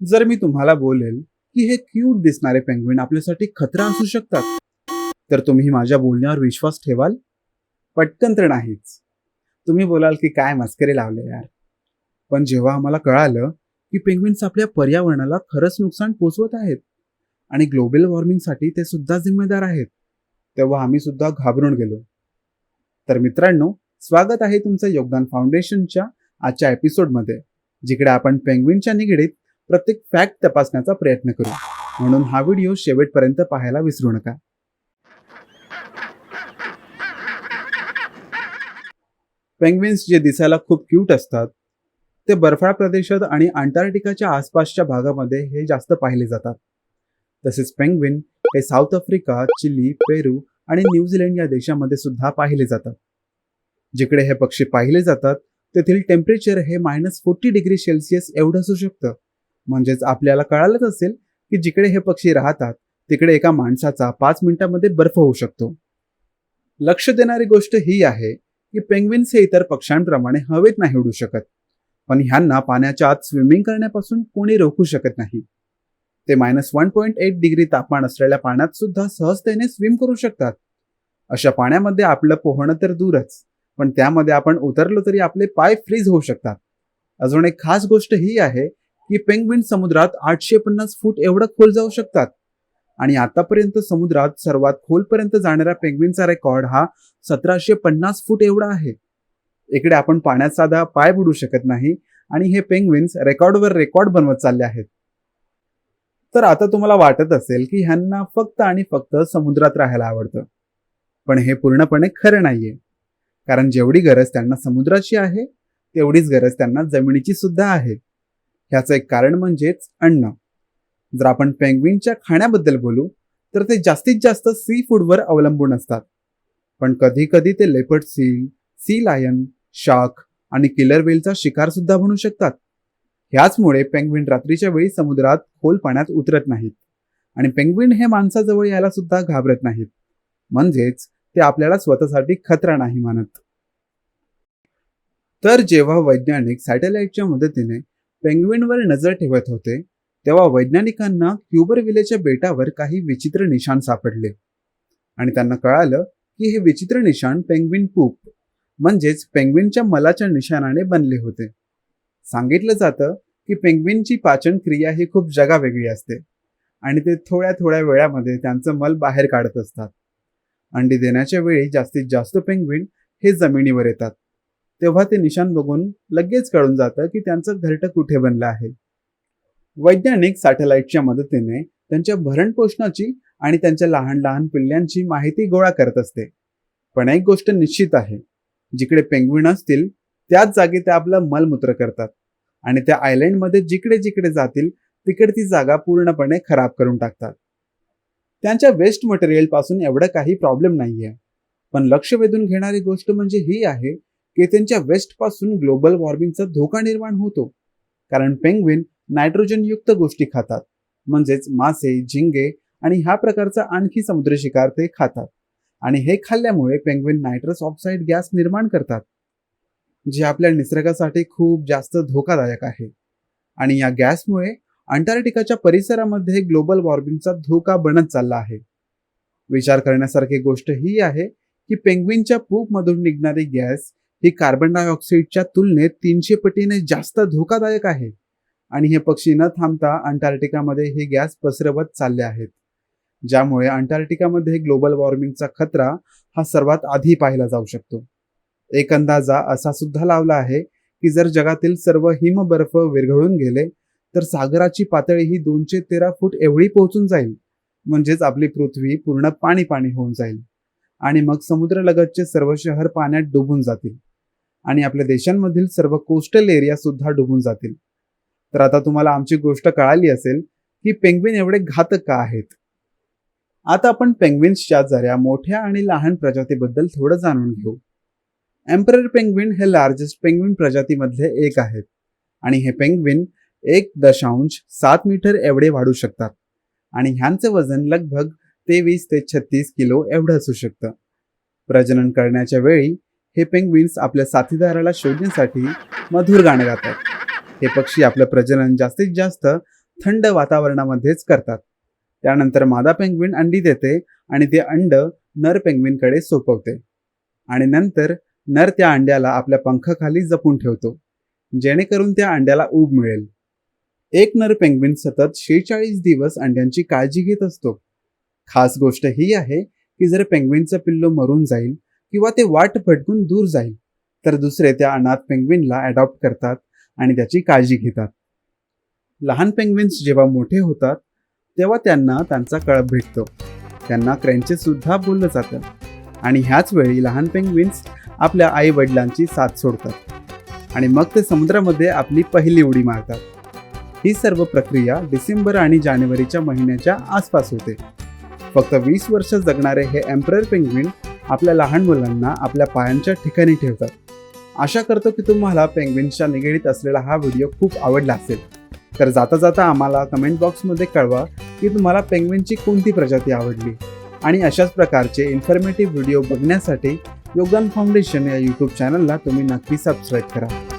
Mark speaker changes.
Speaker 1: जर मी तुम्हाला बोलेल की हे क्यूट दिसणारे पेंग्विन आपल्यासाठी खतरा असू शकतात तर तुम्ही माझ्या बोलण्यावर विश्वास ठेवाल. पटकन तर नाहीच. तुम्ही बोलाल की काय मस्करी लावले यार. पण जेव्हा आम्हाला कळालं की पेंग्विन्स आपल्या पर्यावरणाला खरंच नुकसान पोचवत आहेत आणि ग्लोबल वॉर्मिंगसाठी ते सुद्धा जिम्मेदार आहेत तेव्हा आम्ही सुद्धा घाबरून गेलो. तर मित्रांनो स्वागत आहे तुमचं योगदान फाउंडेशनच्या आजच्या एपिसोडमध्ये जिकडे आपण पेंग्विनच्या निगडीत प्रत्येक फॅक्ट तपासण्याचा प्रयत्न करू. म्हणून हा व्हिडिओ शेवटपर्यंत पाहायला विसरू नका. पेंग्विन्स जे दिसायला खूप क्यूट असतात ते बर्फाळ प्रदेशात आणि अंटार्क्टिकाच्या आसपासच्या भागामध्ये हे जास्त पाहिले जातात. तसेच पेंग्विन हे साऊथ आफ्रिका चिली पेरू आणि न्यूझीलंड या देशामध्ये सुद्धा पाहिले जातात. जिकडे हे पक्षी पाहिले जातात तेथील टेम्परेचर हे मायनस फोर्टी डिग्री सेल्सिअस एवढं असू शकतं. म्हणजेच आपल्याला कळालंच असेल की जिकडे हे पक्षी राहतात तिकडे एका माणसाचा पाच मिनिटांमध्ये बर्फ होऊ शकतो. लक्ष देणारी गोष्ट ही आहे की पेंग्विन्स हे इतर पक्ष्यांप्रमाणे हवेत नाही उडू शकत. पण ह्यांना पाण्याच्या आत स्विमिंग करण्यापासून कोणी रोखू शकत नाही. ते minus one point eight degree तापमान असलेल्या पाण्यात सुद्धा सहजतेने स्विम करू शकतात. अशा पाण्यामध्ये आपलं पोहणं तर दूरच पण त्यामध्ये आपण उतरलो तरी आपले पाय फ्रीज होऊ शकतात. अजून एक खास गोष्ट ही आहे की पेंग्विन समुद्रात आठशे पन्नास फूट एवढं खोल जाऊ शकतात. आणि आतापर्यंत समुद्रात सर्वात खोलपर्यंत जाणाऱ्या पेंग्विनचा रेकॉर्ड हा सतराशे पन्नास फूट एवढा आहे. इकडे आपण पाण्यात साधा पाय बुडू शकत नाही आणि हे पेंग्विन्स रेकॉर्डवर रेकॉर्ड बनवत चालले आहेत. तर आता तुम्हाला वाटत असेल की ह्यांना फक्त आणि फक्त समुद्रात राहायला आवडतं. पण हे पूर्णपणे खरं नाहीये. कारण जेवढी गरज त्यांना समुद्राची आहे तेवढीच गरज त्यांना जमिनीची सुद्धा आहे. ह्याचं एक कारण म्हणजेच अन्न. जर आपण पेंग्विनच्या खाण्याबद्दल बोलू तर ते जास्तीत जास्त सी फूडवर अवलंबून असतात. पण कधी कधी ते leopard seal sea lion shark आणि किलर वेलचा शिकार सुद्धा म्हणू शकतात. ह्याचमुळे पेंग्विन रात्रीच्या वेळी समुद्रात खोल पाण्यात उतरत नाहीत आणि पेंग्विन हे माणसाजवळ यायला सुद्धा घाबरत नाहीत. म्हणजेच ते आपल्याला स्वतःसाठी खतरा नाही मानत. तर जेव्हा वैज्ञानिक सॅटेलाइटच्या मदतीने पेंग्विनवर नजर ठेवत होते. तेव्हा वैज्ञानिकांना क्युबरविलेच्या बेटावर काही विचित्र निशाण सापडले. आणि त्यांना कळालं की हे विचित्र निशाण पेंग्विन पूप म्हणजेच पेंग्विनच्या मलाच्या निशाणाने बनले होते. सांगितलं जातं की पेंग्विनची पाचन क्रिया ही खूप जगावेगळी असते आणि ते थोड्या थोड्या वेळामध्ये त्यांचं मल बाहेर काढत असतात. अंडी देण्याच्या वेळी जास्तीत जास्त पेंग्विन हे जमिनीवर येतात. तेव्हा ते निशाण बघून लगेच कळून जातं की त्यांचं घरटं कुठे बनलं आहे. वैज्ञानिक सॅटेलाइटच्या मदतीने त्यांच्या भरणपोषणाची आणि त्यांच्या लहान लहान पिल्ल्यांची माहिती गोळा करत असते. पण एक गोष्ट निश्चित आहे जिकडे पेंग्विन असतील त्याच जागी ते आपलं मलमूत्र करतात आणि त्या आयलंडमध्ये जिकडे जिकडे जातील तिकडे ती जागा पूर्णपणे खराब करून टाकतात. त्यांच्या वेस्ट मटेरियलपासून एवढं काही प्रॉब्लेम नाहीये. पण लक्ष वेधून घेणारी गोष्ट म्हणजे ही आहे की त्यांच्या वेस्टपासून ग्लोबल वॉर्मिंगचा धोका निर्माण होतो. कारण पेंग्विन नायट्रोजन युक्त गोष्टी खातात. म्हणजेच मासे झिंगे आणि ह्या प्रकारचा आणखी समुद्र शिकार ते खातात. आणि हे खाल्ल्यामुळे पेंग्विन नायट्रस ऑक्साईड गॅस निर्माण करतात जे आपल्या निसर्गासाठी खूप जास्त धोकादायक आहे. आणि या गॅसमुळे अंटार्क्टिकाच्या परिसरामध्ये ग्लोबल वॉर्मिंगचा धोका बनत चालला आहे. विचार करण्यासारखी गोष्ट ही आहे की पेंग्विनच्या पूपमधून निघणारी गॅस ही कार्बन डायऑक्साईडच्या तुलनेत तीनशे पटीने जास्त धोकादायक आहे. आणि हे पक्षी न थांबता अंटार्क्टिकामध्ये हे गॅस पसरवत चालले आहेत. ज्यामुळे अंटार्क्टिकामध्ये ग्लोबल वॉर्मिंगचा खतरा हा सर्वात आधी पाहिला जाऊ शकतो. एक अंदाजा असा सुद्धा लावला आहे की जर जगातील सर्व हिमबर्फ विरघळून गेले तर सागराची पातळी ही दोनशे तेरा फूट एवढी पोहोचून जाईल. म्हणजेच आपली पृथ्वी पूर्ण पाणी पाणी होऊन जाईल. आणि मग समुद्रलगतचे सर्व शहर पाण्यात डुबून जातील. आणि आपल्या देशांमधील सर्व कोस्टल एरिया सुद्धा डुबून जातील. तर आता तुम्हाला आमची गोष्ट कळाली असेल की पेंग्विन एवढे घातक का आहेत? आता आपण पेंग्विन्सच्या जऱ्या मोठ्या आणि लहान प्रजातीबद्दल थोडं जाणून घेऊ. एम्परर पेंग्विन हे लार्जेस्ट पेंग्विन प्रजातीमधले एक आहेत. आणि हे पेंग्विन एक दशांश सात मीटर एवढे वाढू शकतात. आणि ह्यांचं वजन लगभग तेवीस ते छत्तीस किलो एवढं असू शकतं. प्रजनन करण्याच्या वेळी हे पेंग्विन्स आपल्या साथीदाराला शोधण्यासाठी मधुर गाणे गातात. हे पक्षी आपलं प्रजनन जास्तीत जास्त थंड वातावरणामध्येच करतात. त्यानंतर मादा पेंग्विन अंडी देते आणि ते अंड नर पेंग्विनकडे सोपवते. आणि नंतर नर त्या अंड्याला आपल्या पंखाखाली जपून ठेवतो जेणेकरून त्या अंड्याला ऊब मिळेल. एक नर पेंग्विन सतत शेहेचाळीस दिवस अंड्यांची काळजी घेत असतो. खास गोष्ट ही आहे की जर पेंग्विनचं पिल्लू मरून जाईल किंवा ते वाट भटकून दूर जाईल. तर दुसरे त्या अनाथ पेंग्विनला अडॉप्ट करतात आणि त्याची काळजी घेतात. लहान पेंग्विन्स जेव्हा मोठे होतात तेव्हा त्यांना त्यांचा कळप भेटतो. त्यांना क्रँचेस सुद्धा बोललं जातं. आणि ह्याच वेळी लहान पेंग्विन्स आपल्या आई वडिलांची साथ सोडतात. आणि मग ते समुद्रामध्ये आपली पहिली उडी मारतात. ही सर्व प्रक्रिया डिसेंबर आणि जानेवारीच्या महिन्याच्या आसपास होते. फक्त वीस वर्ष जगणारे हे एम्प्रर पेंग्विन आपल्या लहान मुलांना आपल्या पायांच्या ठिकाणी ठेवतात. आशा करतो की तुम्हाला पेंग्विनच्या निगडीत असलेला हा व्हिडिओ खूप आवडला असेल. तर जाता जाता आम्हाला कमेंट बॉक्समध्ये कळवा की तुम्हाला पेंग्विनची कोणती प्रजाती आवडली. आणि अशाच प्रकारचे इन्फॉर्मेटिव्ह व्हिडिओ बघण्यासाठी योगदान फाउंडेशन या यूट्यूब चॅनलला तुम्ही नक्की सबस्क्राईब करा.